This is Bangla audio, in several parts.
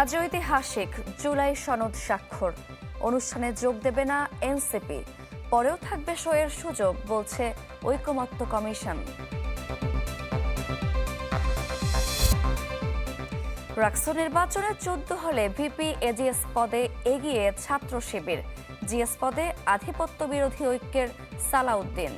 আজ ঐতিহাসিক জুলাই সনদ স্বাক্ষর। অনুষ্ঠানে যোগ দেবে না এনসিপি। পরেও থাকবে শোয়ের সুযোগ, বলছে ঐকমত্য কমিশন। রাক্সো নির্বাচনে চোদ্দ হলে ভিপি এজিএস পদে এগিয়ে ছাত্র শিবির। জিএস পদে আধিপত্য বিরোধী ঐক্যের সালাউদ্দিন।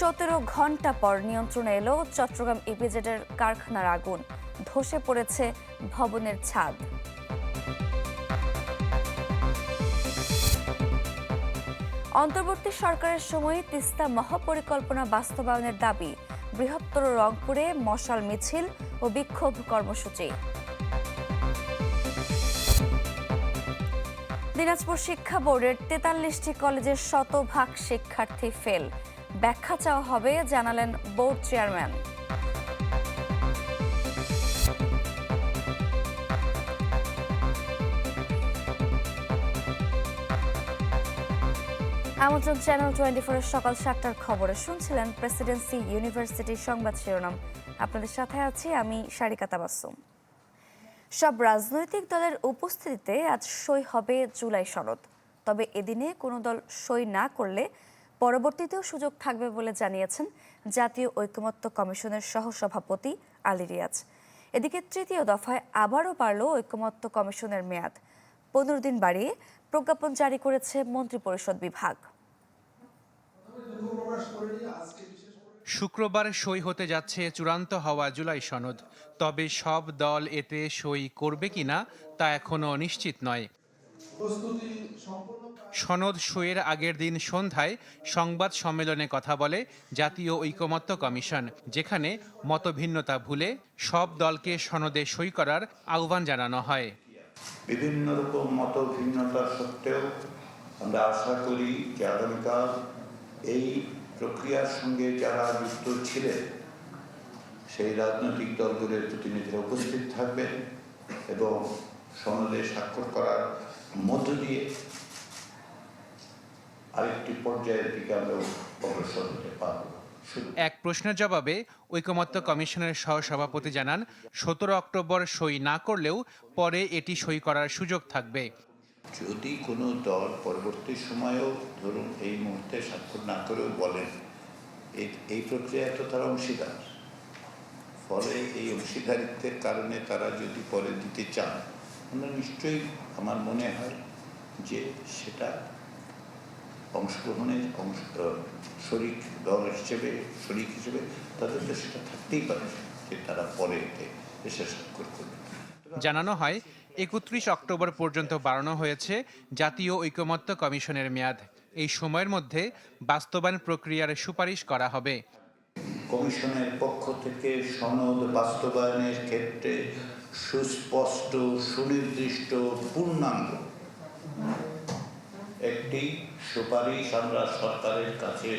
সতেরো ঘণ্টা পর নিয়ন্ত্রণে এলো চট্টগ্রাম ইপিজেডের কারখানার আগুন। ধসে পড়েছে ভবনের ছাদ। অন্তর্বর্তী সরকারের সময় তিস্তা মহাপরিকল্পনা বাস্তবায়নের দাবি, বৃহত্তর রংপুরে মশাল মিছিল ও বিক্ষোভ কর্মসূচি। দিনাজপুর শিক্ষা বোর্ডের তেতাল্লিশটি কলেজের শতভাগ শিক্ষার্থী ফেল। ব্যাখ্যা চাওয়া হবে, জানালেন বোর্ড চেয়ারম্যান। আমাজন চ্যানেল টোয়েন্টি ফোরের সকাল সাতটার খবরে শুনছিলেন প্রেসিডেন্সি ইউনিভার্সিটির সংবাদ শিরোনাম। আপনাদের সাথে আছি আমি সারিকা তাবাসুম সব রাজনৈতিক দলের উপস্থিতিতে আজ সই হবে জুলাই সনদ। তবে এদিনে কোনো দল সই না করলে পরবর্তীতেও সুযোগ থাকবে বলে জানিয়েছেন জাতীয় ঐকমত্য কমিশনের সহসভাপতি আলী রিয়াজ। এদিকে তৃতীয় দফায় আবারও বাড়ল ঐকমত্য কমিশনের মেয়াদ। পনেরো দিন বাড়িয়ে প্রজ্ঞাপন জারি করেছে মন্ত্রিপরিষদ বিভাগ। শুক্রবার সই হতে যাচ্ছে চূড়ান্ত হওয়া জুলাই সনদ। তবে সব দল এতে সই করবে কিনা তা এখনও নিশ্চিত নয়। সনদ সইয়ের আগের দিন সন্ধ্যায় সংবাদ সম্মেলনে কথা বলে জাতীয় ঐকমত্য কমিশন, যেখানে মতভিন্নতা ভুলে সব দলকে সনদে সই করার আহ্বান জানানো হয়। বিভিন্ন রকম মত ভিন্নতা সত্ত্বেও আমরা আশা করি যে আগামীকাল এই প্রক্রিয়ার সঙ্গে যারা যুক্ত ছিলেন, সেই রাজনৈতিক দলগুলোর প্রতিনিধিরা উপস্থিত থাকবেন এবং সনদে স্বাক্ষর করার মধ্য দিয়ে আরেকটি পর্যায়ের দিকে আমরা অগ্রসর হতে পারব। এক প্রশ্নের জবাবে ঐকমত্য কমিশনের সহসভাপতি জানান সতেরো অক্টোবর সই না করলেও পরে এটি সই করার সুযোগ থাকবে। যদি কোনো দল পরবর্তী সময়েও ধরুন এই মুহূর্তে স্বাক্ষর না করেও বলেন এই প্রক্রিয়ায় তো তারা অংশীদার। ফলে এই অংশীদারিত্বের কারণে তারা যদি পরে দিতে চান আমরা নিশ্চয়ই আমার মনে হয় যে সেটা অংশগ্রহণের অংশ শরিক দল হিসেবে শরিক হিসেবে তাদের তো সেটা থাকতেই পারে যে তারা পরে এতে এসে স্বাক্ষর করবে। জানানো হয় একত্রিশ অক্টোবর পর্যন্ত বাড়ানো হয়েছে জাতীয় ঐকমত্য কমিশনের মেয়াদ। এই সময়ের মধ্যে বাস্তবায়ন প্রক্রিয়ার সুপারিশ করা হবে। কমিশনের পক্ষ থেকে সনদ বাস্তবায়নের ক্ষেত্রে সুস্পষ্ট, সুনির্দিষ্ট, পূর্ণাঙ্গ। একটি সুপারিশ আমরা সরকারের কাছে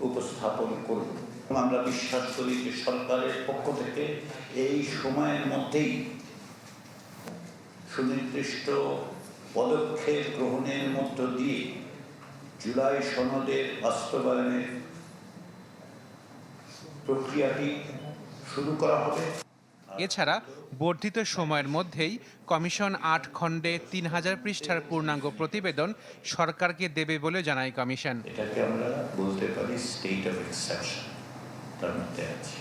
উপস্থাপন করব। আমরা বিশ্বাস করি যে সরকারের পক্ষ থেকে এই সময়ের মধ্যেই সুনির্দিষ্ট পদক্ষেপ গ্রহণের মধ্য দিয়ে জুলাই সনদের বাস্তবায়নের প্রক্রিয়াটি শুরু করা হবে। এছাড়া বর্ধিত সময়ের মধ্যেই কমিশন আট খণ্ডে তিন হাজার পৃষ্ঠার পূর্ণাঙ্গ প্রতিবেদন সরকারকে দেবে বলে জানায় কমিশন। এটাকে আমরা বলতে পারি স্টেট অফ এক্সেপশন তার মধ্যে আছে।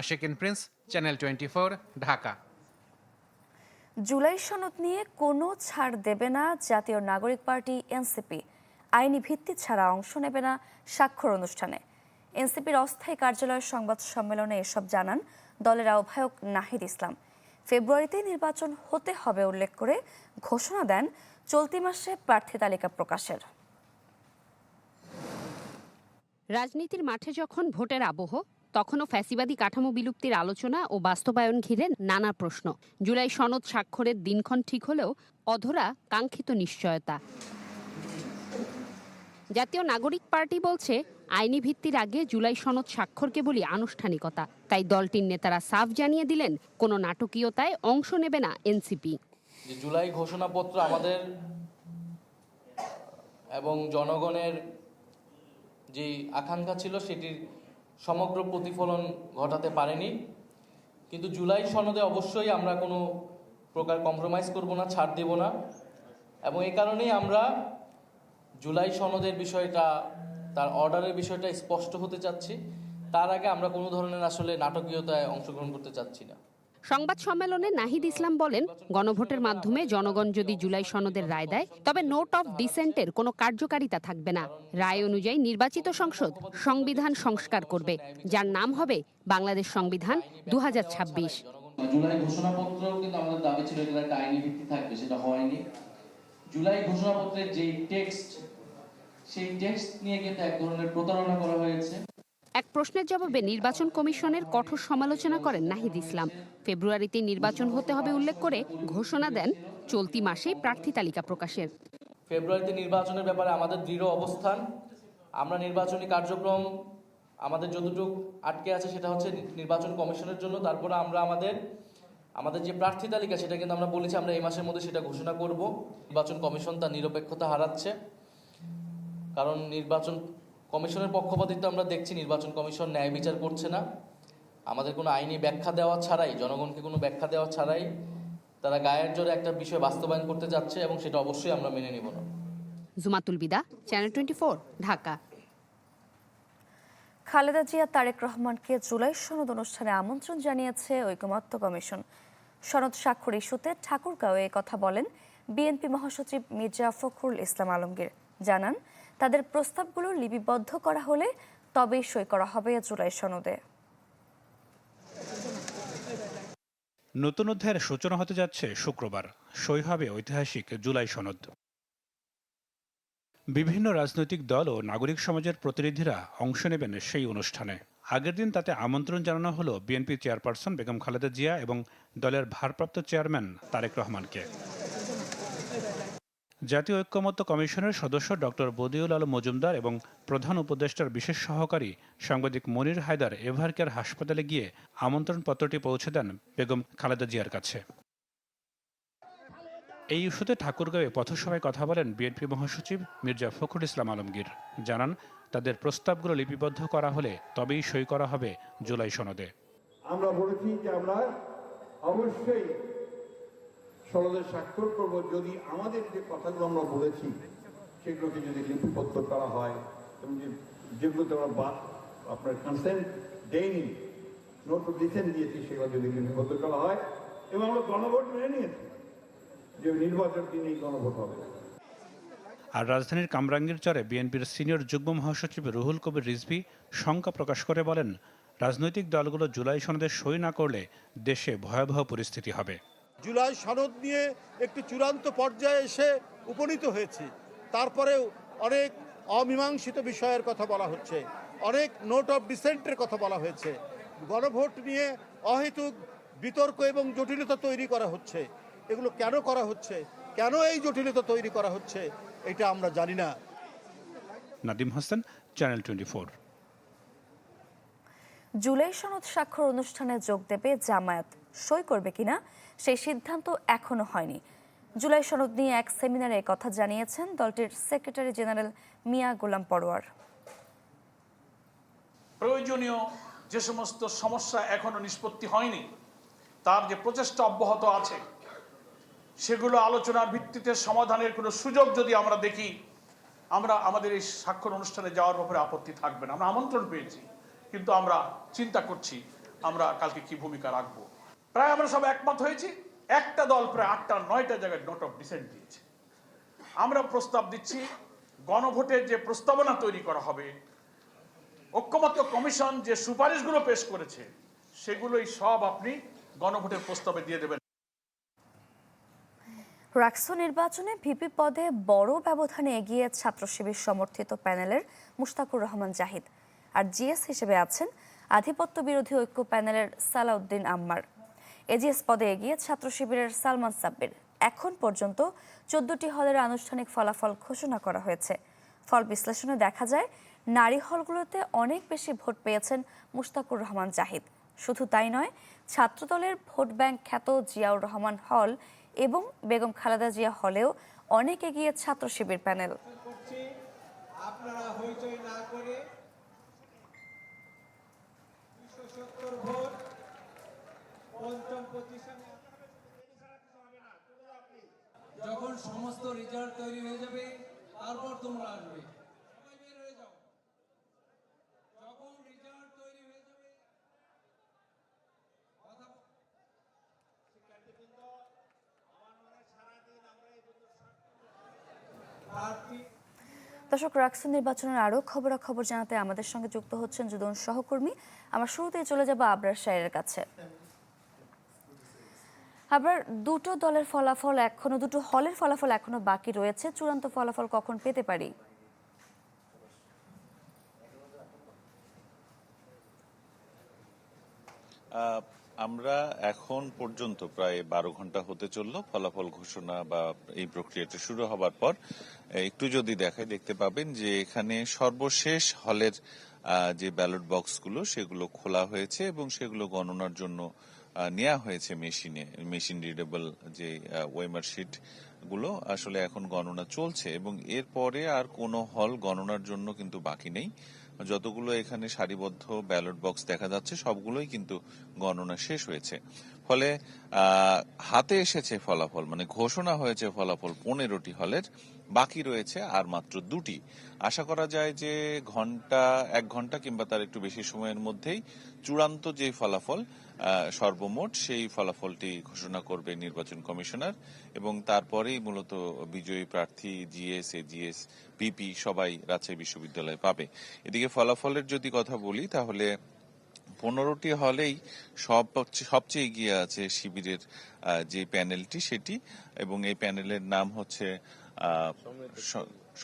Ashekin Prince channel twenty Dhaka. July সনদ নিয়ে কোনো ছাড় দেবে না জাতীয় নাগরিক পার্টি এনসিপি। আইনি ভিত্তি ছাড়া অংশ নেবে না স্বাক্ষর অনুষ্ঠানে। এনসিপির অস্থায়ী কার্যালয়ের সংবাদ সম্মেলনে এসব জানান দলের আহ্বায়ক নাহিদ ইসলাম। ফেব্রুয়ারিতে নির্বাচন হতে হবে উল্লেখ করে ঘোষণা দেন চলতি মাসে প্রার্থী তালিকা প্রকাশের। রাজনীতির মাঠে যখন ভোটের আবহ, তখনও ফ্যাসিবাদী কাঠামো বিলুপ্তির আলোচনা ও বাস্তবায়ন ঘিরে নানা প্রশ্ন। জুলাই সনদ স্বাক্ষরের দিনক্ষণ ঠিক হলেও অধরা কাঙ্ক্ষিত নিশ্চয়তা। জাতীয় নাগরিক পার্টি বলছে, আইনি ভিত্তির আগে জুলাই সনদ স্বাক্ষর কেবলই আনুষ্ঠানিকতা। তাই দলটির নেতারা সাফ জানিয়ে দিলেন, কোনো নাটকীয়তায় অংশ নেবে না এনসিপি। জুলাই ঘোষণাপত্র আমাদের এবং জনগণের যে আকাঙ্ক্ষা ছিল, সেটির সমগ্র প্রতিফলন ঘটাতে পারেনি। কিন্তু জুলাই সনদে অবশ্যই আমরা কোনো প্রকার কম্প্রোমাইজ করব না, ছাড় দেব না। এবং এই কারণেই আমরা জুলাই সনদের বিষয়টা তার অর্ডারের বিষয়টা স্পষ্ট হতে চাচ্ছি। তার আগে আমরা কোনো ধরনের আসলে নাটকীয়তায় অংশগ্রহণ করতে চাচ্ছি না। সংবাদ সম্মেলনে নাহিদ ইসলাম বলেন গণভোটের মাধ্যমে জনগণ যদি জুলাই সনদের রায় দেয় তবে নোট অফ ডিসেন্টের কোনো কার্যকারিতা থাকবে না। রায় অনুযায়ী নির্বাচিত সংসদ সংবিধান সংস্কার করবে যার নাম হবে বাংলাদেশ সংবিধান দু জুলাই ঘোষণাপত্রেও কিন্তু আমাদের দাবি ছিল একটা আইনি ভিত্তি থাকবে সেটা হয়নি। জুলাই ঘোষণাপত্রের যে টেক্সট সেই টেক্সট নিয়ে কিন্তু এক ধরনের প্রতারণা করা হয়েছে। এক প্রশ্নের জবাবে নির্বাচন কমিশনের কঠোর সমালোচনা করেন নাহিদ ইসলাম। ফেব্রুয়ারিতে নির্বাচন হতে হবে উল্লেখ করে ঘোষণা দেন চলতি মাসেই প্রার্থী তালিকা প্রকাশের। ফেব্রুয়ারিতে নির্বাচনের ব্যাপারে আমাদের দৃঢ় অবস্থান। আমরা নির্বাচনী কার্যক্রম আমাদের যতটুকু আটকে আছে সেটা হচ্ছে নির্বাচন কমিশনের জন্য। তারপরে আমরা আমাদের আমাদের যে প্রার্থী তালিকা সেটা কিন্তু আমরা বলেছি আমরা এই মাসের মধ্যে সেটা ঘোষণা করব। নির্বাচন কমিশন তার নিরপেক্ষতা হারাচ্ছে। কারণ নির্বাচন কমিশনের পক্ষপাতিত্ব আমরা দেখছি নির্বাচন কমিশন ন্যায় বিচার করছে না। আমাদের কোনো আইনি ব্যাখ্যা দেওয়া ছাড়াই জনগণকে কোনো ব্যাখ্যা দেওয়া ছাড়াই তারা গায়ের জোরে একটা বিষয় বাস্তবায়ন করতে যাচ্ছে এবং সেটা অবশ্যই আমরা মেনে নিব না। জুমাতুল বিদা চ্যানেল টোয়েন্টি ঢাকা। খালেদা জিয়া তারেক রহমানকে জুলাই সনদ অনুষ্ঠানে আমন্ত্রণ জানিয়েছে ঐকমত্য কমিশন। সনদ স্বাক্ষর ইস্যুতে ঠাকুরগাঁওয়ে এ কথা বলেন বিএনপি মহাসচিব মির্জা ফখরুল ইসলাম আলমগীর। জানান তাদের প্রস্তাবগুলো লিপিবদ্ধ করা হলে তবেই সই করা হবে জুলাই সনদে। নতুন অধ্যায়ের সূচনা হতে যাচ্ছে শুক্রবার। সই হবে ঐতিহাসিক জুলাই সনদ। বিভিন্ন রাজনৈতিক দল ও নাগরিক সমাজের প্রতিনিধিরা অংশ নেবেন সেই অনুষ্ঠানে। আগের দিন তাতে আমন্ত্রণ জানানো হলো বিএনপি চেয়ারপারসন বেগম খালেদা জিয়া এবং দলের ভারপ্রাপ্ত চেয়ারম্যান তারেক রহমানকে। জাতীয় ঐক্যমত্য কমিশনের সদস্য ডক্টর বদিউল আলম মজুমদার এবং প্রধান উপদেষ্টার বিশেষ সহকারী সাংবাদিক মনির হায়দার এভারকেয়ার হাসপাতালে গিয়ে আমন্ত্রণ পত্রটি পৌঁছে দেন বেগম খালেদা জিয়ার কাছে। এই ইস্যুতে ঠাকুরগাঁওয়ে পথসভায় কথা বলেন বিএনপি মহাসচিব মির্জা ফখরুল ইসলাম আলমগীর। জানান, তাদের প্রস্তাবগুলো লিপিবদ্ধ করা হলে তবেই সই করা হবে জুলাই সনদে। আমরা বলেছি যে আমরা অবশ্যই সনদে স্বাক্ষর করব যদি আমাদের যে কথাগুলো আমরা বলেছি, সেগুলোকে যদি লিপিবদ্ধ করা হয়, এবং যে যেগুলোতে আমরা বা, আপনার কনসেন্ট দেয়নি নোট অফ দিয়েছি, সেগুলো যদি লিপিবদ্ধ করা হয়, এবং আমরা গণভোট মেনে নিয়েছি, যে নির্বাচন দিনেই গণভোট হবে। আর রাজধানীর কামরাঙ্গীর চরে বিএনপির সিনিয়র যুগ্ম মহাসচিব রুহুল কবির রিজভি শঙ্কা প্রকাশ করে বলেন, রাজনৈতিক দলগুলো জুলাই সনদে সই না করলে দেশে ভয়াবহ পরিস্থিতি হবে। জুলাই সনদ নিয়ে একটি চূড়ান্ত পর্যায়ে এসে উপনীত হয়েছে। তারপরেও অনেক অমীমাংসিত বিষয়ের কথা বলা হচ্ছে। অনেক নোট অফ ডিসেন্টের কথা বলা হয়েছে। গণভোট নিয়ে অহেতুক বিতর্ক এবং জটিলতা তৈরি করা হচ্ছে। এগুলো কেন করা হচ্ছে? কেন এই জটিলতা তৈরি করা হচ্ছে? এটা আমরা জানি না। Nadim Hasan channel twenty July সনদ স্বাক্ষর অনুষ্ঠানে যোগ দেবে জামায়াত। সই করবে কিনা, সেই সিদ্ধান্ত এখনও হয়নি। জুলাই সনদ নিয়ে এক সেমিনারে কথা জানিয়েছেন দলটির সেক্রেটারি জেনারেল মিয়া গোলাম পরোয়ার। প্রয়োজনীয় যে সমস্ত সমস্যা এখনও নিষ্পত্তি হয়নি, তার যে প্রচেষ্টা অব্যাহত আছে, সেগুলো আলোচনার ভিত্তিতে সমাধানের কোনো সুযোগ যদি আমরা দেখি, আমরা আমাদের এই স্বাক্ষর অনুষ্ঠানে যাওয়ার ব্যাপারে আপত্তি থাকবে না। আমরা আমন্ত্রণ পেয়েছি। কিন্তু আমরা চিন্তা করছি আমরা কালকে কি ভূমিকা রাখব। প্রায় আমরা সব একমত হয়েছি, একটা দল প্রায় আটটা, নয়টা জায়গায় নোট অফ ডিসেন্ট দিয়েছে। আমরা প্রস্তাব দিচ্ছি, গণভোটের যে প্রস্তাবনা তৈরি করা হবে, ঐক্যমত্য কমিশন যে সুপারিশগুলো পেশ করেছে, সেগুলোই সব আপনি গণভোটের প্রস্তাবে দিয়ে দেবেন। রাক্সো নির্বাচনে ভিপি পদে বড় ব্যবধানে এগিয়ে ছাত্র শিবির সমর্থিত প্যানেলের মুশতাকুর রহমান জাহিদ। আর জিএস হিসেবে আছেন আধিপত্য বিরোধী ঐক্য প্যানেলের সালাউদ্দিন আম্মার। এজিএস পদে এগিয়ে ছাত্র শিবিরের সালমান সাব্বির। এখন পর্যন্ত চোদ্দটি হলের আনুষ্ঠানিক ফলাফল ঘোষণা করা হয়েছে। ফল বিশ্লেষণে দেখা যায়, নারী হলগুলোতে অনেক বেশি ভোট পেয়েছেন মুশতাকুর রহমান জাহিদ। শুধু তাই নয়, ছাত্রদলের ভোট ব্যাংক খ্যাত জিয়াউর রহমান হল এবং বেগম খালেদা জিয়া হলেও অনেক এগিয়ে ছাত্র শিবির প্যানেল। আপনারা হইচই না করে দুশো সত্তর ভোট যখন সমস্ত রেজাল্ট তৈরি হয়ে যাবে, তারপর তোমরা আসবে। দর্শক রাকসুন নির্বাচনের আরও খবরাখবর জানাতে আমাদের সঙ্গে যুক্ত হচ্ছেন যুদন সহকর্মী। আমরা শুরুতেই চলে যাব আবরার সাহের কাছে। আবার দুটো দলের ফলাফল এখনও, দুটো হলের ফলাফল এখনও বাকি রয়েছে। চূড়ান্ত ফলাফল কখন পেতে পারি? আমরা এখন পর্যন্ত প্রায় বারো ঘণ্টা হতে চলল। ফলাফল ঘোষণা বা এই প্রক্রিয়াটা শুরু হবার পর একটু যদি দেখাই, দেখতে পাবেন যে এখানে সর্বশেষ হলের যে ব্যালট বক্সগুলো, সেগুলো খোলা হয়েছে এবং সেগুলো গণনার জন্য নেওয়া হয়েছে মেশিনে মেশিন রিডেবল যে ওয়েমার শিটগুলো, আসলে এখন গণনা চলছে এবং এরপরে আর কোনো হল গণনার জন্য কিন্তু বাকি নেই। যতগুলো এখানে সারিবদ্ধ ব্যালট বক্স দেখা যাচ্ছে, সবগুলোই কিন্তু গণনা শেষ হয়েছে। ফলে হাতে এসেছে ফলাফল মানে ঘোষণা হয়েছে ফলাফল পনেরোটি হলের, বাকি রয়েছে আর মাত্র দুটি। আশা করা যায় যে ঘণ্টা, এক ঘণ্টা কিংবা তার একটু বেশি সময়ের মধ্যেই চূড়ান্ত যে ফলাফল সর্বমোট সেই ফলাফলটি ঘোষণা করবে নির্বাচন কমিশনার এবং তারপরেই মূলত বিজয়ী প্রার্থী জিএস, এজিএস পিপি সবাই রাজশাহী বিশ্ববিদ্যালয়ে পাবে। এদিকে ফলাফলের যদি কথা বলি, তাহলে পনেরোটি হলেই সব সবচেয়ে এগিয়ে আছে শিবিরের যে প্যানেলটি সেটি এবং এই প্যানেলের নাম হচ্ছে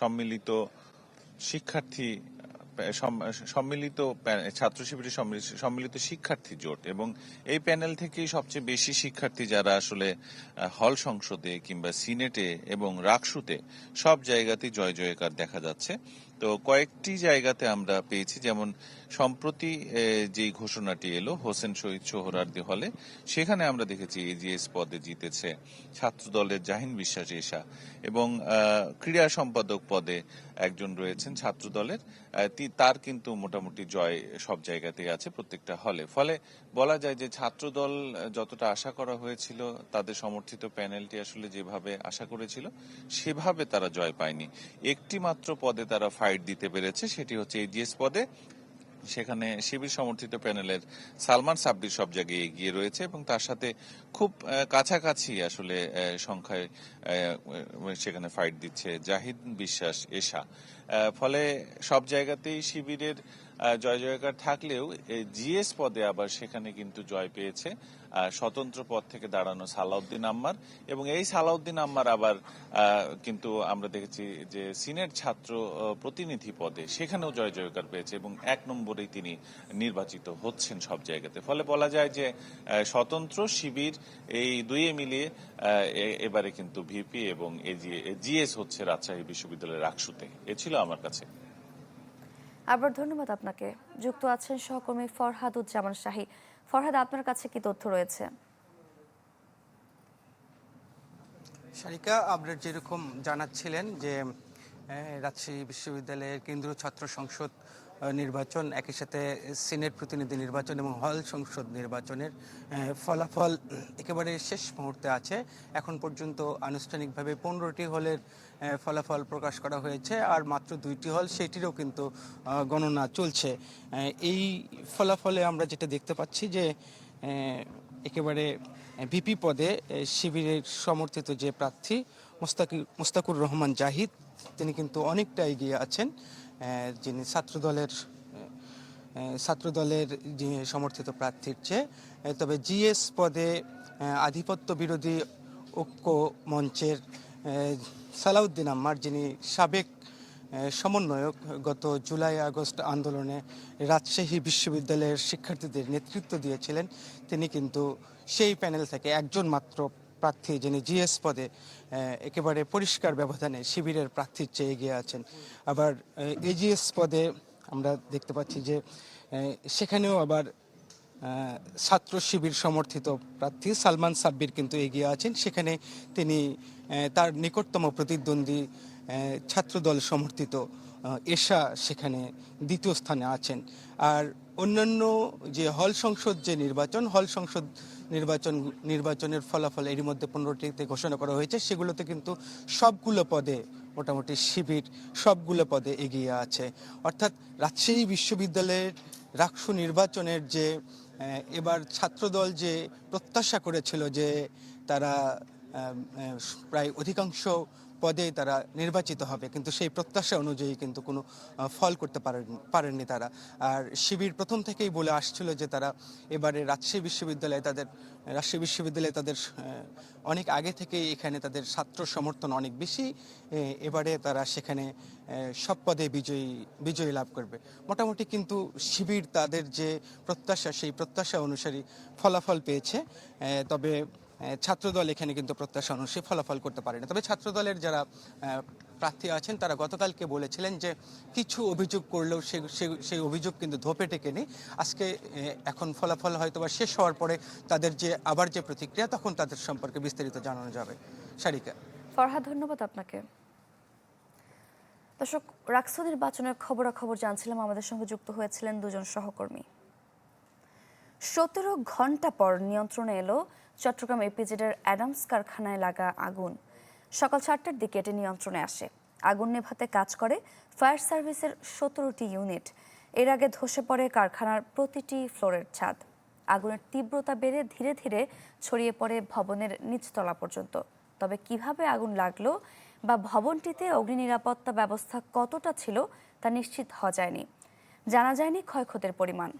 সম্মিলিত শিক্ষার্থী সম্মিলিত ছাত্র শিবিরের সম্মিলিত- শিক্ষার্থী জোট এবং এই প্যানেল থেকে সবচেয়ে বেশি শিক্ষার্থী যারা আসলে হল সংসদে কিংবা সিনেটে এবং রাকসুতে সব জায়গাতেই জয় জয়কার দেখা যাচ্ছে। তো কয়েকটি জায়গাতে আমরা পেয়েছি, যেমন সম্প্রতি যেই ঘোষণাটি এলো, হোসেন শহীদ সোহরার্দি হলে, সেখানে আমরা দেখেছি এজিএস পদে জিতেছে ছাত্র দলের জাহিন বিশ্বাস এশা এবং ক্রীড়া সম্পাদক পদে একজন রয়েছেন ছাত্র দলের তার কিন্তু মোটামুটি জয় সব জায়গাতেই আছে প্রত্যেকটা হলে। ফলে বলা যায় যে ছাত্র দল যতটা আশা করা হয়েছিল, তাদের সমর্থিত প্যানেলটি আসলে যেভাবে আশা করেছিল, সেভাবে তারা জয় পায়নি। একটি মাত্র পদে তারা ফাইট দিতে পেরেছে, সেটি হচ্ছে এজিএস পদে। সেখানে শিবির সমর্থিত প্যানেলের সালমান সাব্বির সব জায়গায় এগিয়ে রয়েছে এবং তার সাথে খুব কাছাকাছি আসলে সংখ্যায় সেখানে ফাইট দিচ্ছে জাহিদ বিশ্বাস এশা। ফলে সব জায়গাতেই শিবিরের জয় জয়কার থাকলেও জিএস পদে আবার সেখানে কিন্তু জয় পেয়েছে। স্বতন্ত্র পদ থেকে দাঁড়ানো সালাউদ্দিন আম্মার। এবং এই সালাউদ্দিন আম্মার আবার কিন্তু আমরা দেখেছি যে সিনেট ছাত্র প্রতিনিধি পদে সেখানেও জয় জয়কার পেয়েছে এবং এক নম্বরেই তিনি নির্বাচিত হচ্ছেন সব জায়গাতে। ফলে বলা যায় যে স্বতন্ত্র শিবির এই দুইয়ে মিলিয়ে এবারে কিন্তু ভিপি এবং জিএস হচ্ছে রাজশাহী বিশ্ববিদ্যালয়ের আকসুতে এ ছিল আমার কাছে। আবার ধন্যবাদ আপনাকে। যুক্ত আছেন সহকর্মী ফরহাদুজ্জামান শাহী। ফরহাদ, আপনার কাছে কি তথ্য রয়েছে? সারিকা আপনার যেরকম জানাচ্ছিলেন যে রাজশাহী বিশ্ববিদ্যালয়ের কেন্দ্রীয় ছাত্র সংসদ নির্বাচন, একই সাথে সিনেট প্রতিনিধি নির্বাচন এবং হল সংসদ নির্বাচনের ফলাফল একেবারে শেষ মুহূর্তে আছে। এখন পর্যন্ত আনুষ্ঠানিকভাবে পনেরোটি হলের ফলাফল প্রকাশ করা হয়েছে আর মাত্র দুইটি হল, সেটিরও কিন্তু গণনা চলছে। এই ফলাফলে আমরা যেটা দেখতে পাচ্ছি যে একেবারে ভিপি পদে শিবিরের সমর্থিত যে প্রার্থী মোস্তাকি, মোস্তাকুর রহমান জাহিদ, তিনি কিন্তু অনেকটা এগিয়ে আছেন। যিনি ছাত্রদলের ছাত্রদলের সমর্থিত প্রার্থীর চেয়ে তবে জিএস পদে আধিপত্য বিরোধী ঐক্য মঞ্চের সালাউদ্দিন আম্মার, যিনি সাবেক সমন্বয়ক গত জুলাই, আগস্ট আন্দোলনে রাজশাহী বিশ্ববিদ্যালয়ের শিক্ষার্থীদের নেতৃত্ব দিয়েছিলেন, তিনি কিন্তু সেই প্যানেল থেকে একজন মাত্র প্রার্থী, যিনি জিএস পদে একেবারে পরিষ্কার ব্যবধানে শিবিরের প্রার্থীর চেয়ে এগিয়ে আছেন। আবার এজিএস পদে আমরা দেখতে পাচ্ছি যে সেখানেও আবার ছাত্র শিবির সমর্থিত প্রার্থী সালমান সাব্বির কিন্তু এগিয়ে আছেন। সেখানে তিনি তার নিকটতম প্রতিদ্বন্দ্বী ছাত্রদল সমর্থিত এশা সেখানে দ্বিতীয় স্থানে আছেন। আর অন্যান্য যে হল সংসদ যে নির্বাচন, হল সংসদ নির্বাচন, নির্বাচনের ফলাফল এরই মধ্যে পনেরোটিতে ঘোষণা করা হয়েছে, সেগুলোতে কিন্তু সবগুলো পদে মোটামুটি শিবির সবগুলো পদে এগিয়ে আছে। অর্থাৎ রাজশাহী বিশ্ববিদ্যালয়ের রাকসু নির্বাচনের যে এবার ছাত্রদল যে প্রত্যাশা করেছিল যে তারা প্রায় অধিকাংশ পদে তারা নির্বাচিত হবে। কিন্তু সেই প্রত্যাশা অনুযায়ী কিন্তু কোনো ফল করতে পারেন, পারেননি তারা। আর শিবির প্রথম থেকেই বলে আসছিল যে তারা এবারে রাজশাহী বিশ্ববিদ্যালয়ে তাদের, রাজশাহী বিশ্ববিদ্যালয়ে তাদের অনেক আগে থেকেই এখানে তাদের ছাত্র সমর্থন অনেক বেশি। এবারে তারা সেখানে সব পদে বিজয়ী বিজয়ী লাভ করবে। মোটামুটি কিন্তু শিবির তাদের যে প্রত্যাশা, সেই প্রত্যাশা অনুসারী ফলাফল পেয়েছে। তবে ছাত্রদল এখানে কিন্তু প্রত্যাশা অনুসারী ফলাফল করতে পারেনি তবে ছাত্রদলের যারা প্রার্থী আছেন, তারা গতকালকে বলেছিলেন যে কিছু অভিযোগ করলেও সেই অভিযোগ কিন্তু ধোপে টেকেনি। আজকে এখন ফলাফল হয়তো বা শেষ হওয়ার পরে তাদের যে, আবার যে প্রতিক্রিয়া, তখন তাদের সম্পর্কে বিস্তারিত জানানো যাবে। সারিকা ফরহাদ, ধন্যবাদ আপনাকে। দর্শক, রাক্সো নির্বাচনের খবরাখবর জানছিলাম। আমাদের সঙ্গে যুক্ত হয়েছিলেন দুজন সহকর্মী। সতেরো ঘণ্টা পর নিয়ন্ত্রণে এলো চট্টগ্রাম এপিজেডের অ্যাডামস কারখানায় লাগা আগুন। সকাল চারটার দিকে এটি নিয়ন্ত্রণে আসে। আগুন নেভাতে কাজ করে ফায়ার সার্ভিসের সতেরোটি ইউনিট। এর আগে ধসে পড়ে কারখানার প্রতিটি ফ্লোরের ছাদ। আগুনের তীব্রতা বেড়ে ধীরে ধীরে ছড়িয়ে পড়ে ভবনের নিচতলা পর্যন্ত। তবে কীভাবে আগুন লাগল বা ভবনটিতে অগ্নি নিরাপত্তা ব্যবস্থা কতটা ছিল তা নিশ্চিত হওয়া যায়নি। জানা যায়নি ক্ষয়ক্ষতির পরিমাণ।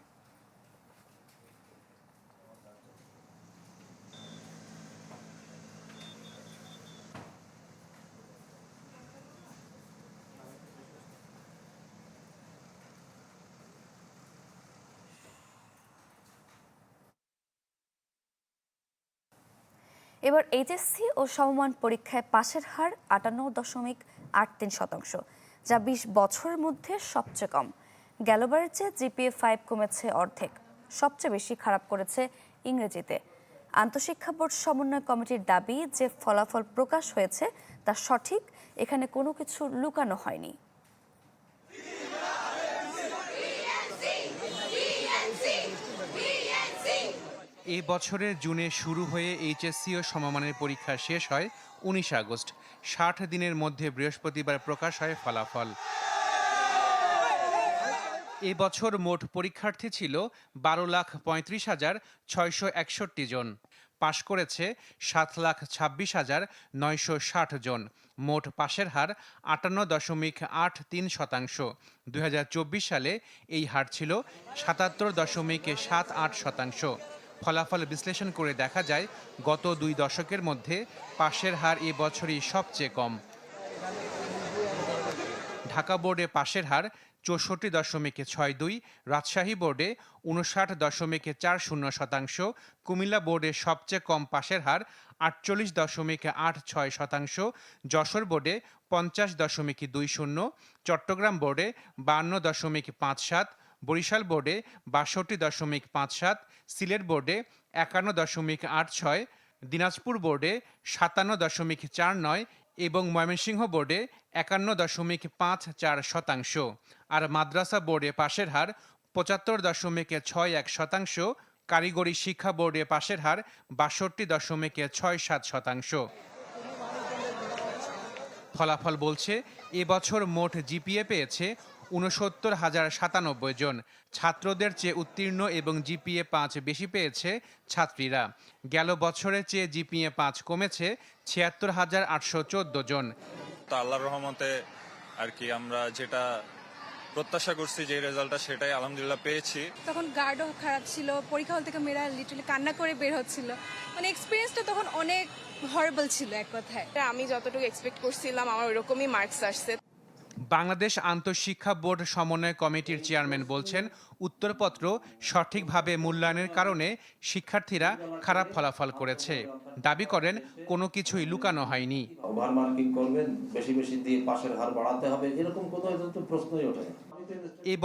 এবার এইচএসসি ও সমমান পরীক্ষায় পাশের হার আটান্ন দশমিক আট তিন শতাংশ, যা বিশ বছরের মধ্যে সবচেয়ে কম। গেলবারের চেয়ে জিপিএ ফাইভ কমেছে অর্ধেক, সবচেয়ে বেশি খারাপ করেছে ইংরেজিতে। আন্তঃশিক্ষা বোর্ড সমন্বয় কমিটির দাবি, যে ফলাফল প্রকাশ হয়েছে তা সঠিক, এখানে কোনো কিছু লুকানো হয়নি। এই বছরের জুনে শুরু হয়ে এইচএসসি ও সমমানের পরীক্ষা শেষ হয় উনিশ আগস্ট। ষাট দিনের মধ্যে বৃহস্পতিবার প্রকাশ হয় ফলাফল। এ বছর মোট পরীক্ষার্থী ছিল বারো লাখ পঁয়ত্রিশ হাজার ছয়শো একষট্টি জন। পাশ করেছে সাত লাখ ছাব্বিশ হাজার নয়শো ষাট জন। মোট পাশের হার আটান্ন দশমিক আট তিন শতাংশ। দু হাজার চব্বিশ সালে এই হার ছিল সাতাত্তর দশমিক সাত আট শতাংশ। ফলাফল বিশ্লেষণ করে দেখা যায়, গত দুই দশকের মধ্যে পাশের হার এ বছরই সবচেয়ে কম। ঢাকা বোর্ডে পাশের হার চৌষট্টি দশমিক ছয় দুই, রাজশাহী বোর্ডে উনষাট দশমিক চার শূন্য শতাংশ, কুমিল্লা বোর্ডে সবচেয়ে কম পাশের হার আটচল্লিশ দশমিক আট ছয় শতাংশ, যশোর বোর্ডে পঞ্চাশ দশমিক দুই শূন্য, চট্টগ্রাম বোর্ডে বান্ন দশমিক পাঁচ সাত বরিশাল বোর্ডে বাষট্টি দশমিক পাঁচ সাত, সিলেট বোর্ডে একান্ন দশমিক আট ছয়, দিনাজপুর বোর্ডে সাতান্ন দশমিক চার নয় এবং ময়মনসিংহ বোর্ডে একান্ন দশমিক পাঁচ চার শতাংশ। আর মাদ্রাসা বোর্ডে পাশের হার পঁচাত্তর দশমিক ছয় এক শতাংশ, কারিগরি শিক্ষা বোর্ডে পাশের হার বাষট্টি দশমিক ছয় সাত শতাংশ। ফলাফল বলছে এবছর মোট জিপিএ পেয়েছে উনসত্তর হাজার সাতানব্বই জন ছাত্রদের চেয়ে উত্তীর্ণ এবং জিপিএ পাঁচ বেশি পেয়েছে ছাত্রীরা। গেল বছরের চেয়ে জিপিএ পাঁচ কমেছে ছিয়াত্তর হাজার আটশো চোদ্দ জন। তো আল্লাহর রহমতে আর কি আমরা যেটা প্রত্যাশা করছি যে রেজাল্টটা সেটাই আলহামদুলিল্লাহ পেয়েছি। তখন গার্ডও খারাপ ছিল পরীক্ষা হল থেকে মেয়েরা লিটারালি কান্না করে বের হচ্ছিল। মানে এক্সপিরিয়েন্সটা তখন অনেক হরেবল ছিল এক কথায়। আমি যতটুকু এক্সপেক্ট করছিলাম আমার ওইরকমই মার্কস আসছে। বাংলাদেশ আন্তঃশিক্ষা বোর্ড সমন্বয় কমিটির চেয়ারম্যান বলছেন উত্তরপত্র সঠিকভাবে মূল্যায়নের কারণে শিক্ষার্থীরা খারাপ ফলাফল করেছে। দাবি করেন কোনো কিছুই লুকানো হয়নি। ওভার মার্কিং করবেন? বেশি বেশি দিয়ে পাশের হার বাড়াতে হবে? এরকম কোনো প্রশ্নই ওঠে না। এই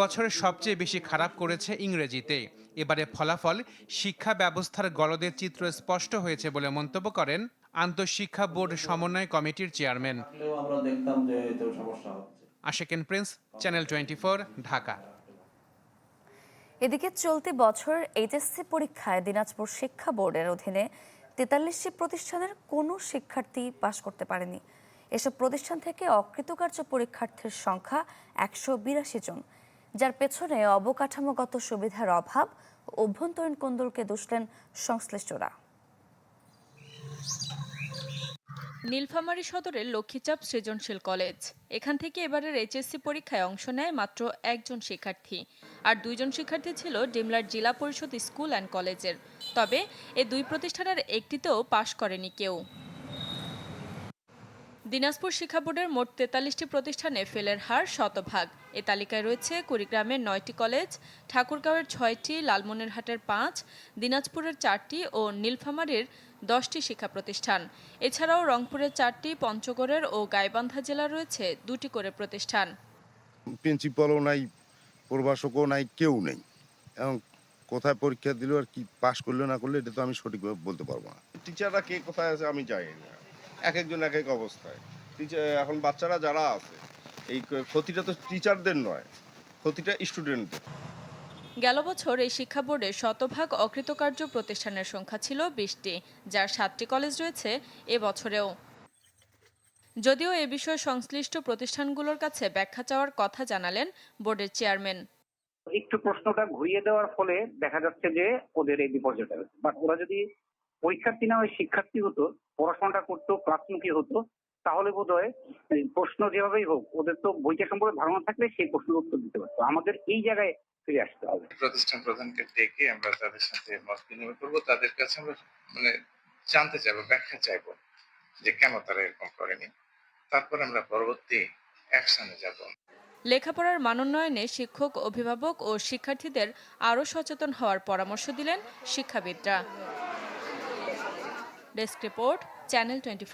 সবচেয়ে বেশি খারাপ করেছে ইংরেজিতে। এবারে ফলাফল শিক্ষা ব্যবস্থার গলদের চিত্র স্পষ্ট হয়েছে বলে মন্তব্য করেন আন্তঃশিক্ষা বোর্ড সমন্বয় কমিটির চেয়ারম্যান। আমরা দেখতাম যে সমস্যা Ashekin Prince channel twenty Dhaka. এদিকে চলতি বছর এইচএসসি পরীক্ষায় দিনাজপুর শিক্ষা বোর্ডের অধীনে তেতাল্লিশটি প্রতিষ্ঠানের কোনো শিক্ষার্থী পাশ করতে পারেনি। এসব প্রতিষ্ঠান থেকে অকৃতকার্য পরীক্ষার্থীর সংখ্যা একশো বিরাশি জন, যার পেছনে অবকাঠামোগত সুবিধার অভাব অভ্যন্তরীণ কোন্দলকে দুষলেন সংশ্লিষ্টরা। নীলফামারী সদরের লক্ষ্মীচাপ সৃজনশীল কলেজ। এখান থেকে এবারের এইচএসসি পরীক্ষায় অংশ নেয় মাত্র একজন শিক্ষার্থী। আর দুইজন শিক্ষার্থী ছিল ডিমলার জেলা পরিষদ স্কুল অ্যান্ড কলেজের। তবে এ দুই প্রতিষ্ঠানের একটিতেও পাশ করেনি কেউ। দিনাজপুর শিক্ষা বোর্ডের মোট তেতাল্লিশটি প্রতিষ্ঠানে ফেলের হার শতভাগ। এ তালিকায় রয়েছে কুড়িগ্রামের নয়টি কলেজ, ঠাকুরগাঁওয়ের ছয়টি, লালমনিরহাটের পাঁচ, দিনাজপুরের চারটি ও নীলফামারীর দশটি শিক্ষা প্রতিষ্ঠান এছাড়াও রংপুরের চারটি পঞ্চগড়ের ও গাইবান্ধা জেলা রয়েছে দুটি করে প্রতিষ্ঠান। প্রিন্সিপালও নাই প্রভাষকও নাই কেউ নেই। এবং কোথায় পরীক্ষা দিল আর কি পাশ করল না করলে এটা তো আমি সঠিকভাবে বলতে পারব না। টিচাররা কে কোথায় আছে আমি জানি না। এক একজন এক এক অবস্থায়। টিচার এখন বাচ্চারা যারা আছে এই ক্ষতিটা তো টিচারদের নয় ক্ষতিটা স্টুডেন্টদের। গেল বছর এই শিক্ষা বোর্ডে শতভাগ অকৃতকার্য প্রতিষ্ঠানের সংখ্যা ছিল বিশটি, যার সাতটি কলেজ রয়েছে এ বছরেও। যদিও এ বিষয়ে সংশ্লিষ্ট প্রতিষ্ঠানগুলোর কাছে ব্যাখ্যা চাওয়ার কথা জানালেন বোর্ডের চেয়ারম্যান। একটু প্রশ্নটা ঘুরিয়ে দেওয়ার ফলে দেখা যাচ্ছে যে ওদের এই বিপর্যয়টা। বাট ওরা যদি পরীক্ষার্থী না ওই শিক্ষার্থী হতো, পড়াশোনাটা করতো, ক্লাসমুখী হতো তাহলে বোধ হয় প্রশ্ন যেভাবেই হোক ওদের তো বইটা সম্পর্কে ধারণা থাকলে সেই প্রশ্নের উত্তর দিতে পারতো। আমাদের এই জায়গায় ফিরে আসতে হবে। প্রতিষ্ঠান প্রধানকে ডেকে আমরা তাদের সাথে মত বিনিময় করব। তাদের কাছে আমরা মানে জানতে চাইব ব্যাখ্যা চাইব যে কেন তারা এরকম করেনি। তারপর আমরা পরবর্তী অ্যাকশনে যাব। লেখাপড়ার মানোন্নয়নে শিক্ষক অভিভাবক ও শিক্ষার্থীদের আরও সচেতন হওয়ার পরামর্শ দিলেন শিক্ষাবিদরা। ডেস্ক রিপোর্ট চ্যানেল টোয়েন্টি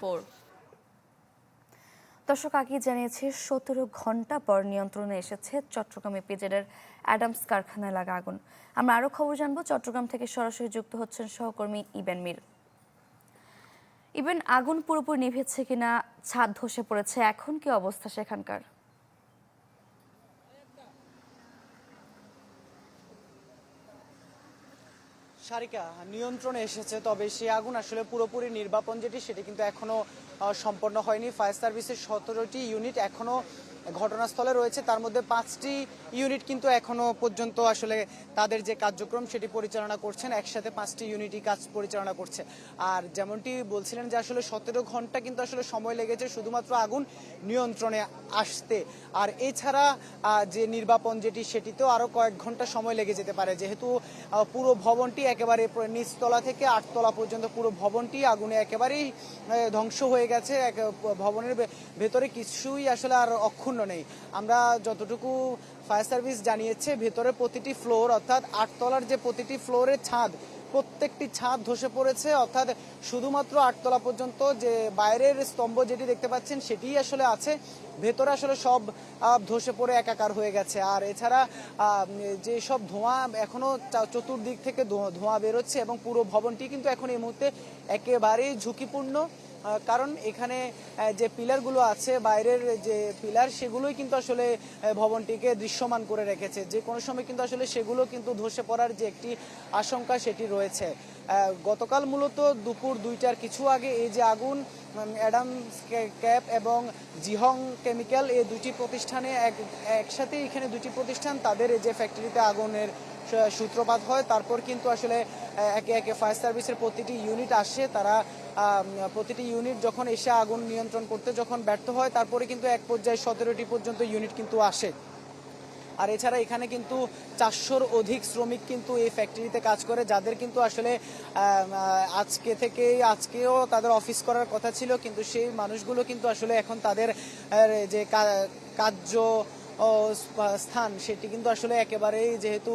দর্শক, আগেই জানিয়েছে, সতেরো ঘণ্টা পর নিয়ন্ত্রণে এসেছে চট্টগ্রামে এপিজেডের অ্যাডামস কারখানায় লাগা আগুন। আমরা আরও খবর জানব, চট্টগ্রাম থেকে সরাসরি যুক্ত হচ্ছেন সহকর্মী ইবেন মির। ইবেন, আগুন পুরোপুরি নিভেছে কিনা, ছাদ ধসে পড়েছে, এখন কি অবস্থা সেখানকার? সারিকা নিয়ন্ত্রণে এসেছে, তবে সেই আগুন আসলে পুরোপুরি নির্বাপন যেটি, সেটি কিন্তু এখনও সম্পন্ন হয়নি। ফায়ার সার্ভিসের সতেরোটি ইউনিট এখনও ঘটনাস্থলে রয়েছে। তার মধ্যে পাঁচটি ইউনিট কিন্তু এখনও পর্যন্ত আসলে তাদের যে কার্যক্রম সেটি পরিচালনা করছেন, একসাথে পাঁচটি ইউনিটই কাজ পরিচালনা করছে। আর যেমনটি বলছিলেন যে আসলে সতেরো ঘণ্টা কিন্তু আসলে সময় লেগেছে শুধুমাত্র আগুন নিয়ন্ত্রণে আসতে। আর এছাড়া যে নির্বাপন যেটি সেটিতেও আরও কয়েক ঘণ্টা সময় লেগে যেতে পারে। যেহেতু পুরো ভবনটি একেবারে নিচতলা থেকে আটতলা পর্যন্ত পুরো ভবনটি আগুনে একেবারেই ধ্বংস হয়ে গেছে। ভবনের ভেতরে কিছুই আসলে আর অক্ষুণ্ণ নেই। আমরা যতটুকু ফায়ার সার্ভিস জানিয়েছে, ভেতরে প্রতিটি ফ্লোর অর্থাৎ আটতলার যে প্রতিটি ফ্লোরের ছাদ, প্রত্যেকটি ছাদ ধসে পড়েছে। অর্থাৎ শুধুমাত্র আটতলা পর্যন্ত যে বাইরের স্তম্ভ যেটি দেখতে পাচ্ছেন, সেটিই আসলে আছে। ভেতরে আসলে সব ধসে পড়ে একাকার হয়ে গেছে। আর এছাড়া যে সব ধোঁয়া এখনও চতুর্দিক থেকে ধোঁয়া- বেরোচ্ছে এবং পুরো ভবনটি কিন্তু এখন এই মুহূর্তে একেবারেই ঝুঁকিপূর্ণ। কারণ এখানে যে পিলারগুলো আছে, বাইরের যে পিলার, সেগুলোই কিন্তু আসলে ভবনটিকে দৃশ্যমান করে রেখেছে। যে কোনো সময় কিন্তু আসলে সেগুলো কিন্তু ধসে পড়ার যে একটি আশঙ্কা সেটি রয়েছে। গতকাল মূলত দুপুর দুইটার কিছু আগে এই যে আগুন অ্যাডাম ক্যাপ এবং জিহং কেমিক্যাল, এই দুটি প্রতিষ্ঠানে এক, একসাথে এখানে দুটি প্রতিষ্ঠান, তাদের এই যে ফ্যাক্টরিতে আগুনের সূত্রপাত হয়। তারপর কিন্তু আসলে একে একে ফায়ার সার্ভিসের প্রতিটি ইউনিট আসে। তারা প্রতিটি ইউনিট যখন এসে আগুন নিয়ন্ত্রণ করতে যখন ব্যর্থ হয়, তারপরে কিন্তু এক পর্যায়ে সতেরোটি পর্যন্ত ইউনিট কিন্তু আসে। আর এছাড়া এখানে কিন্তু চারশোর অধিক শ্রমিক কিন্তু এই ফ্যাক্টরিতে কাজ করে, যাদের কিন্তু আসলে আজকে থেকে আজকেও তাদের অফিস করার কথা ছিল। কিন্তু সেই মানুষগুলো কিন্তু আসলে এখন তাদের যে কার্য স্থান সেটি কিন্তু আসলে একেবারেই যেহেতু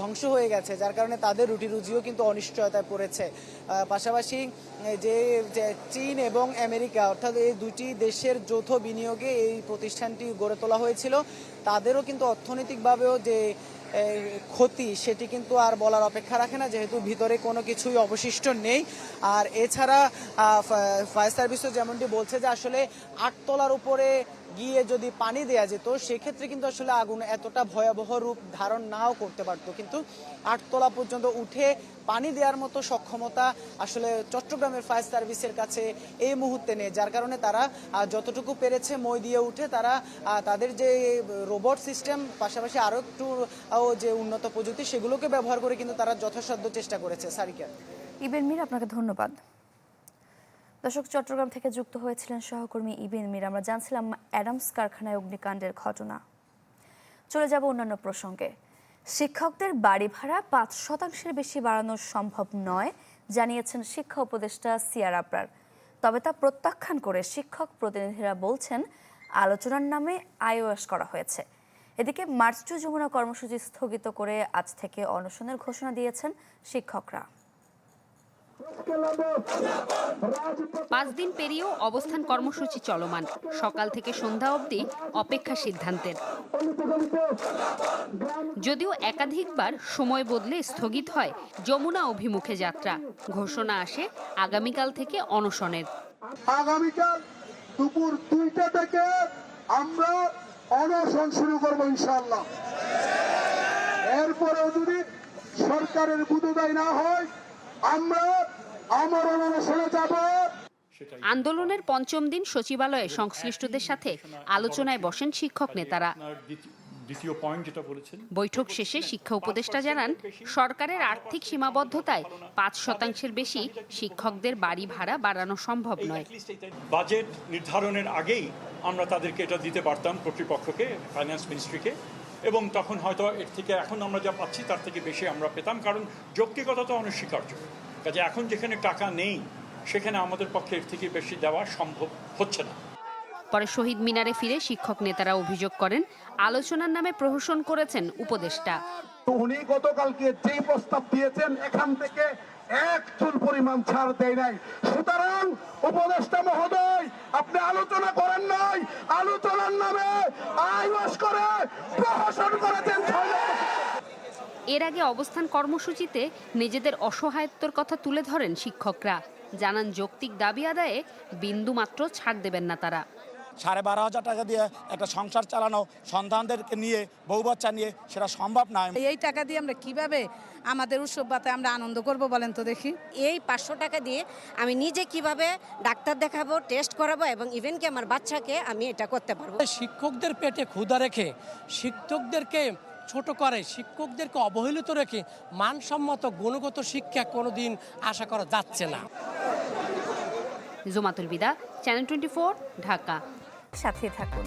ধ্বংস হয়ে গেছে, যার কারণে তাদের রুটি রুজিও কিন্তু অনিশ্চয়তায় পড়েছে। পাশাপাশি যে চীন এবং আমেরিকা, অর্থাৎ এই দুটি দেশের যৌথ বিনিয়োগে এই প্রতিষ্ঠানটি গড়ে তোলা হয়েছিল, তাদেরও কিন্তু অর্থনৈতিকভাবেও যে ক্ষতি, সেটি কিন্তু আর বলার অপেক্ষা রাখে না, যেহেতু ভিতরে কোনো কিছুই অবশিষ্ট নেই। আর এছাড়া ফায়ার সার্ভিসও যেমনটি বলছে যে আসলে আটতলার উপরে গিয়ে যদি পানি দেয়া যেত, সেক্ষেত্রে কিন্তু আসলে আগুন এতটা ভয়াবহ রূপ ধারণ নাও করতে পারতো। কিন্তু আটতলা পর্যন্ত উঠে পানি দেওয়ার মতো সক্ষমতা আসলে চট্টগ্রামের ফায়ার সার্ভিসের কাছে এই মুহূর্তে নেই। যার কারণে তারা যতটুকু পেরেছে মই দিয়ে উঠে তারা তাদের যে রোবট সিস্টেম, পাশাপাশি আরও একটু যে উন্নত প্রযুক্তি, সেগুলোকে ব্যবহার করে কিন্তু তারা যথাসাধ্য চেষ্টা করেছে। সারিকা। ইবেন মির, আপনাকে ধন্যবাদ। দর্শক, চট্টগ্রাম থেকে যুক্ত হয়েছিলেন সহকর্মী ইবেন মির। আমরা জানছিলাম অ্যাডামস কারখানায় অগ্নিকাণ্ডের ঘটনা। চলে যাব অন্যান্য প্রসঙ্গে। শিক্ষকদের বাড়ি ভাড়া পাঁচ শতাংশের বেশি বাড়ানো সম্ভব নয়, জানিয়েছেন শিক্ষা উপদেষ্টা সিয়ার আবরার। তবে তা প্রত্যাখ্যান করে শিক্ষক প্রতিনিধিরা বলছেন, আলোচনার নামে আইওএস করা হয়েছে। এদিকে মার্চ টু যমুনা কর্মসূচি স্থগিত করে আজ থেকে অনশনের ঘোষণা দিয়েছেন শিক্ষকরা। পাঁচ দিন পেরিয়েও অবস্থান কর্মসূচি চলমান। সকাল থেকে সন্ধ্যা অবধি অপেক্ষা সিদ্ধান্তের। যদিও একাধিকবার সময় বদলে স্থগিত হয় যমুনা অভিমুখে যাত্রা। ঘোষণা আসে আগামীকাল থেকে অনশনের। আগামীকাল দুপুর দুইটা থেকে আমরা অনশন শুরু করব ইনশাল্লাহ এরপরেও যদি সরকারের বুধদায় না হয়, আমরা আমার অনশনে যাব। আন্দোলনের পঞ্চম দিন সচিবালয়ে সংশ্লিষ্টদের সাথে আলোচনায় বসেন শিক্ষক নেতারা। দ্বিতীয় পয়েন্ট যেটা বলেছেন বৈঠক শেষে শিক্ষা উপদেষ্টা জানান সরকারের আর্থিক সীমাবদ্ধতায় পাঁচ শতাংশের বেশি শিক্ষকদের বাড়ি ভাড়া বাড়ানো সম্ভব নয়। বাজেট নির্ধারণের আগেই আমরা তাদেরকে এটা দিতে পারতাম কর্তৃপক্ষকে ফাইন্যান্স মিনিস্ট্রিকে এবং তখন হয়তো এর থেকে এখন আমরা যা পাচ্ছি তার থেকে বেশি আমরা পেতাম কারণ যৌক্তিকতা তো অনস্বীকার্য। কাজে এখন যেখানে টাকা নেই সেখানে আমাদের পক্ষে এর থেকে বেশি দেওয়া সম্ভব হচ্ছে না। পরে শহীদ মিনারে ফিরে শিক্ষক নেতারা অভিযোগ করেন আলোচনার নামে প্রহসন করেছেন উপদেষ্টা। উনি গতকালকে যে প্রস্তাব দিয়েছেন এখান থেকে এক চুল পরিমাণ ছাড় দেয় নাই। সুতরাং উপদেষ্টা মহোদয় আপনি আলোচনা করেন নাই আলোচনার নামে আইওয়াস করে প্রহসন করেছেন এর আগে অবস্থান কর্মসূচিতে নিজেদের অসহায়ত্বর কথা তুলে ধরেন শিক্ষকরা। জানান যৌক্তিক দাবি আদায়ে বিন্দু মাত্র ছাড় দেবেন না তারা। সাড়ে বারো হাজার টাকা দিয়ে একটা সংসার চালানো সন্তানদেরকে নিয়ে বউ বাচ্চা নিয়ে সেটা সম্ভব নয়। এই টাকা দিয়ে আমরা কীভাবে আমাদের উৎসব বাতে আমরা আনন্দ করব বলেন তো দেখি। এই পাঁচশো টাকা দিয়ে আমি নিজে কীভাবে ডাক্তার দেখাবো টেস্ট করাবো এবং ইভেন কি আমার বাচ্চাকে আমি এটা করতে পারব। শিক্ষকদের পেটে ক্ষুধা রেখে শিক্ষকদেরকে ছোট করে শিক্ষকদেরকে অবহেলিত রেখে মানসম্মত গুণগত শিক্ষা কোনোদিন আশা করা যাচ্ছে না। জোমাতুল বিদা চ্যানেল টোয়েন্টি ঢাকা। সাথে থাকুন।